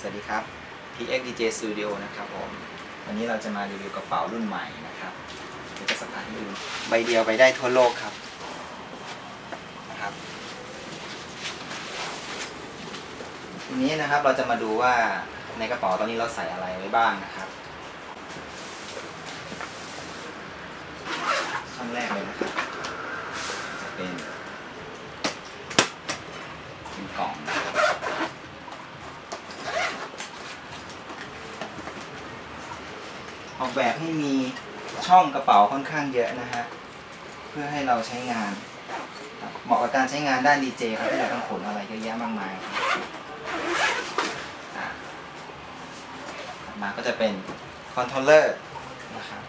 สวัสดีครับ PX DJ Studio นะครับผมวันนี้เราจะมารีวิวกระเป๋ารุ่นใหม่นะครับเดี๋ยวจะสตาร์ทให้ดูใบเดียวไปได้ทั่วโลกครับนะครับทีนี้นะครับเราจะมาดูว่าในกระเป๋าตอนนี้เราใส่อะไรไว้บ้างนะครับช่องแรกเลยนะครับ จะเป็นเป็นกล่องนะครับ ออกแบบให้มีช่องกระเป๋าค่อนข้างเยอะนะฮะเพื่อให้เราใช้งาน เหมาะกับการใช้งานด้านดีเจครับที่เราต้องขนอะไรเยอะแยะมากมายครับอะถัดมาก็จะเป็นคอนโทรลเลอร์นะครับ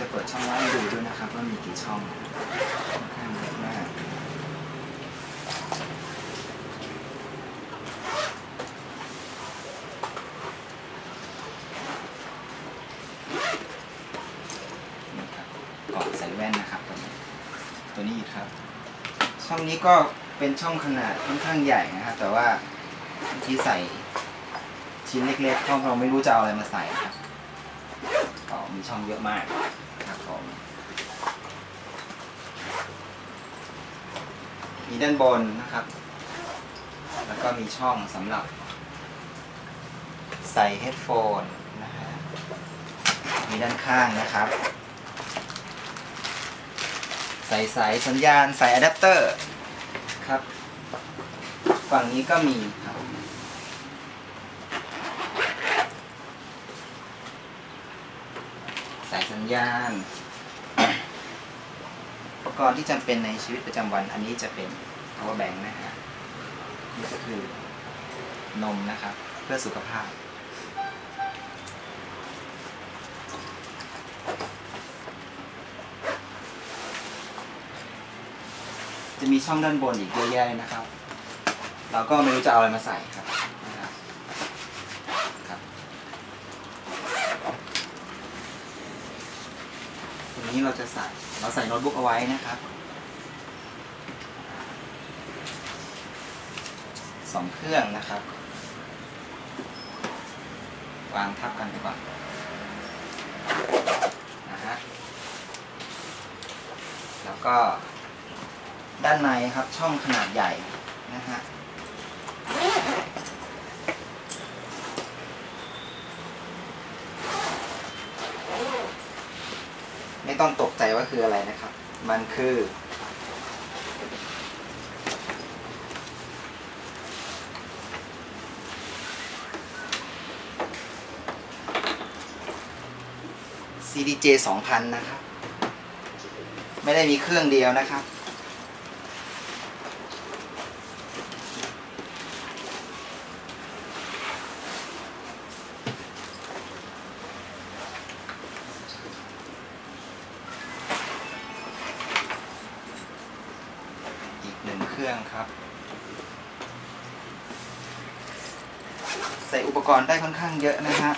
จะเปิด ช่องว่างดูด้วยนะครับว่ามีกี่ช่องค่อนข้างเยอะมากนี่ครับก่อนใส่แว่นนะครับ ตัวนี้ตัวนี้อีกครับ ช่องนี้ก็เป็นช่องขนาดค่อนข้างใหญ่นะครับ แต่ว่าที่ใส่ชิ้นเล็กๆเพราะเราไม่รู้จะเอาอะไรมาใส่ครับมีช่องเยอะมากครับผม มีด้านบนนะครับ แล้วก็มีช่องสำหรับ ใส่เฮดโฟนนะฮะมีด้านข้างนะครับ ใส่สายสัญญาณใส่อะแดปเตอร์ครับ ฝั่งนี้ก็มีครับสายสัญญาณ ปกรณ์ที่จำเป็นในชีวิตประจำวัน อันนี้จะเป็น power bank นะฮะนี่ก็คือนมนะครับ เพื่อสุขภาพ จะมีช่องด้านบนอีกเยอะแยะเลยนะครับ เราก็ไม่รู้จะเอาอะไรมาใส่ครับครับตรง นี้เราจะใส่เราใส่โน้ตบุ๊กเอาไว้นะครับสองเครื่องนะครับ วางทับกันไปก่อนนะฮะแล้วก็ด้านในครับช่องขนาดใหญ่นะฮะ ไม่ต้องตกใจว่าคืออะไรนะครับ มันคือ CDJ 2000 นะครับ ไม่ได้มีเครื่องเดียวนะครับ เครื่องครับ ใส่อุปกรณ์ได้ค่อนข้างเยอะนะฮะ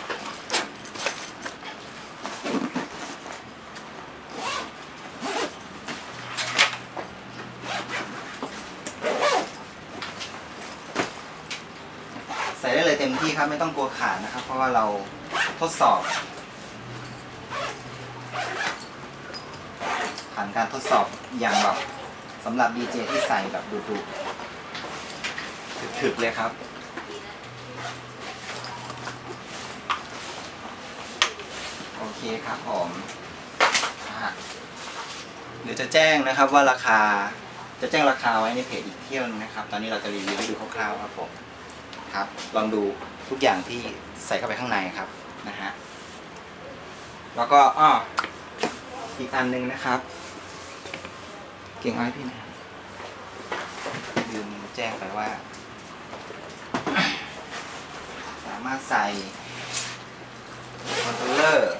ใส่ได้เลยเต็มที่ครับไม่ต้องกลัวขาดนะครับ เพราะว่าเราทดสอบผ่านการทดสอบอย่างแบบ สำหรับดีเจที่ใส่แบบดุดุๆถึกๆเลยครับโอเคครับผมเดี๋ยวจะแจ้งนะครับว่าราคาจะแจ้งราคาไว้ในเพจอีกเที่ยวนึงนะครับ ตอนนี้เราจะรีวิวให้ดูคร่าวๆครับผมครับ ลองดูทุกอย่างที่ใส่เข้าไปข้างในครับนะฮะแล้วก็อ้ออีกอันหนึงนะครับ เก่งไอ้พี่นะลืมแจ้งไปว่า สามารถใส่คอนโทรลเลอร์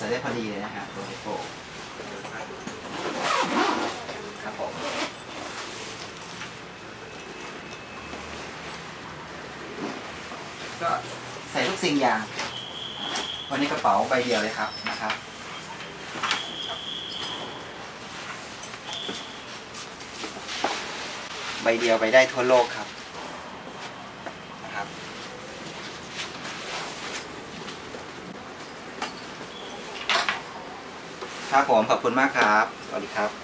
ได้ พอดีเลยนะฮะตัวเฮโฟครับผมก็ใส่ทุกสิ่งอย่าง วันนี้กระเป๋าใบเดียวเลยครับนะครับใบเดียวไปได้ทั่วโลกครับนะครับ ครับผมขอบคุณมากครับ สวัสดีครับ